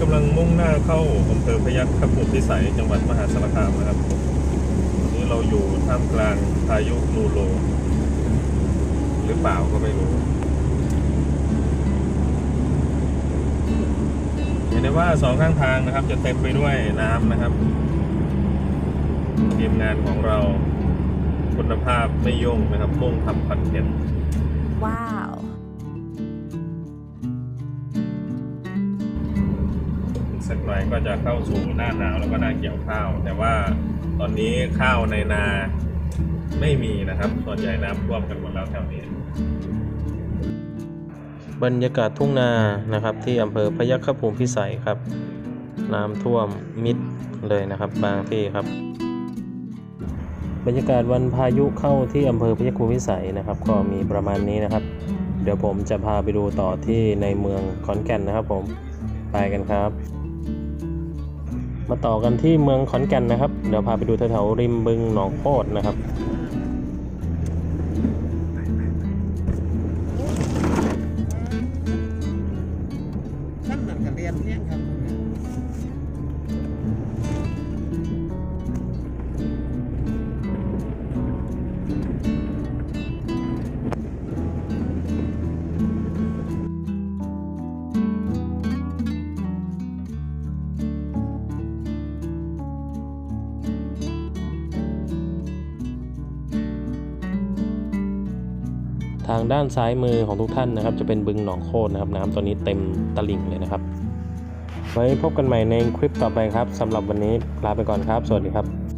กำลังมุ่งหน้าเข้าอำเภอพยัคฆภูมิพิสัยจังหวัดมหาสารคามนะครับตอนนี้เราอยู่ท่ามกลางพายุนูโรหรือเปล่าก็ไม่รู้เห็นได้ว่าสองข้างทางนะครับ จะเต็มไปด้วยน้ำนะครับทีมงานของเราคุณภาพไม่ยุ่งนะครับมุ่งทำคอนเทนต์ Wow. อีก สักหน่อยก็จะเข้าสู่หน้าหนาวแล้วก็หน้าเกี่ยวข้าว แต่ว่าตอนนี้ข้าวในนาไม่มีนะครับ ส่วนใหญ่น้ำท่วมกันหมดแล้วแถวนี้ บรรยากาศทุ่งนานะครับ ที่อำเภอพยัคฆภูมิพิสัยครับ น้ำท่วมมิดเลยนะครับ บางที่ครับ บรรยากาศวันพายุเข้าที่อำเภอพยัคฆภูมิพิสัยนะครับ ก็มีประมาณนี้นะครับ เดี๋ยวผมจะพาไปดูต่อที่ในเมืองขอนแก่นนะครับผมไปกันครับ มาต่อกันที่เมืองขอนแก่นนะครับ เดี๋ยวพาไปดูแถวๆริมบึงหนองโคดนะครับนั่นเหมือนกับเรียนเที่ยงครับ ทางด้านซ้ายมือของทุกท่านนะครับ จะเป็นบึงหนองโคดนะครับ น้ำตอนนี้เต็มตลิ่งเลยนะครับ ไว้พบกันใหม่ในคลิปต่อไปครับสำหรับวันนี้ลาไปก่อนครับ สวัสดีครับ